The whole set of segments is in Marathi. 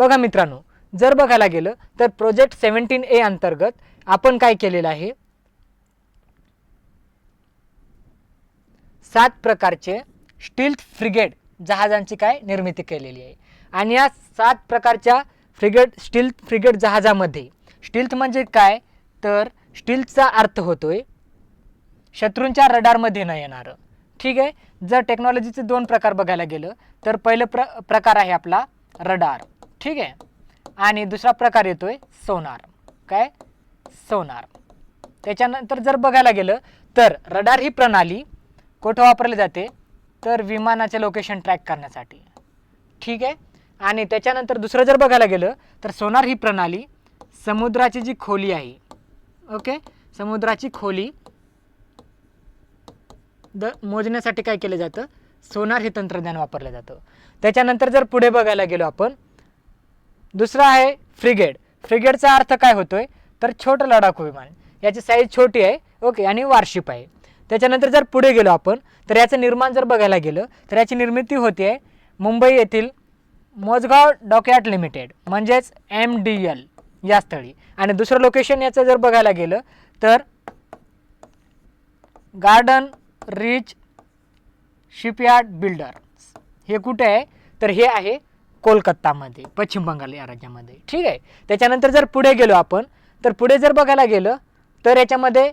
बघा मित्रांनो जर बघायला गेलं तर प्रोजेक्ट सेव्हन्टीन ए अंतर्गत आपण काय केलेलं आहे? सात प्रकारचे स्टील्थ फ्रिगेट जहाजांची काय निर्मिती केलेली आहे. आणि या सात प्रकारच्या फ्रिगेट स्टील फ्रिगेट जहाजामध्ये स्टील्थ म्हणजे काय? तर स्टील्थचा अर्थ होतोय शत्रूंच्या रडारमध्ये न येणारं. ठीक आहे? जर टेक्नॉलॉजीचे दोन प्रकार बघायला गेलं तर पहिलं प्र प्रकार आहे आपला रडार. ठीक आहे. आणि दुसरा प्रकार येतोय सोनार. काय? सोनार. त्याच्यानंतर जर बघायला गेलं तर रडार ही प्रणाली कुठं वापरली जाते? तर विमानाचे लोकेशन ट्रॅक करण्यासाठी. ठीक आहे? आणि त्याच्यानंतर दुसरं जर बघायला गेलं तर सोनार ही प्रणाली समुद्राची जी खोली आहे. ओके? समुद्राची खोली द मोजण्यासाठी काय केलं जातं? सोनार हे तंत्रज्ञान वापरलं जातं. त्याच्यानंतर जर पुढे बघायला गेलो आपण दुसरं आहे फ्रिगेड. फ्रिगेडचा अर्थ काय होतोय? तर छोटं लडाखू विमान. याची साईज छोटी आहे ओके आणि वार्शिप आहे. त्याच्यानंतर जर पुढे गेलो आपण तर याचं निर्माण जर बघायला गेलं तर याची निर्मिती होते आहे मुंबई येथील मोजगाव डॉकयार्ड लिमिटेड म्हणजेच एम डी एल या स्थळी. आणि दुसरं लोकेशन याचं जर बघायला गेलं तर गार्डन रिच शिपयार्ड बिल्डर हे कुठे आहे? तर हे आहे कोलकातामध्ये पश्चिम बंगाल या राज्यामध्ये. ठीक आहे? त्याच्यानंतर जर पुढे गेलो आपण तर पुढे जर बघायला गेलं तर याच्यामध्ये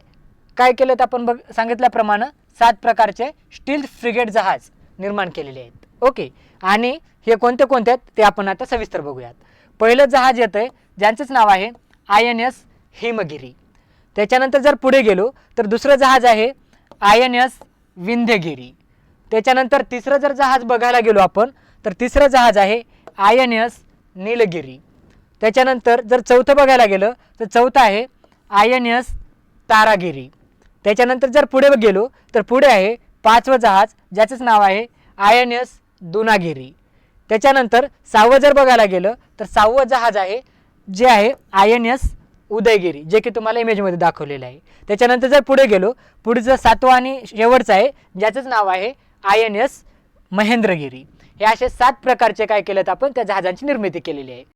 काय केलं तर आपण बघ सांगितल्याप्रमाणे सात प्रकारचे स्टील फ्रिगेट जहाज निर्माण केलेले आहेत. ओके? आणि हे कोणते कोणते आहेत ते आपण आता सविस्तर बघूयात. पहिलं जहाज येतं आहे ज्यांचंच नाव आहे आय एन एस हिमगिरी. त्याच्यानंतर जर पुढे गेलो तर दुसरं जहाज आहे आय एन एस विंध्यगिरी. त्याच्यानंतर तिसरं जर जहाज बघायला गेलो आपण तर तिसरं जहाज आहे आय एन एस नीलगिरी. त्याच्यानंतर जर चौथं बघायला गेलं तर चौथं आहे आय एन एस तारागिरी. त्याच्यानंतर जर पुढे गेलो तर पुढे आहे पाचवं जहाज ज्याचंच नाव आहे आय एन एस दुनागिरी. त्याच्यानंतर सहावं जर बघायला गेलं तर सहावं जहाज आहे जे आहे आय एन एस उदयगिरी जे की तुम्हाला इमेजमध्ये दाखवलेलं आहे. त्याच्यानंतर जर पुढे गेलो पुढचं सातवं आणि शेवटचं आहे ज्याचंच नाव आहे आय एन एस महेंद्रगिरी. हे असे सात प्रकारचे काय केलेत आपण? त्या जहाजांची निर्मिती केलेली आहे.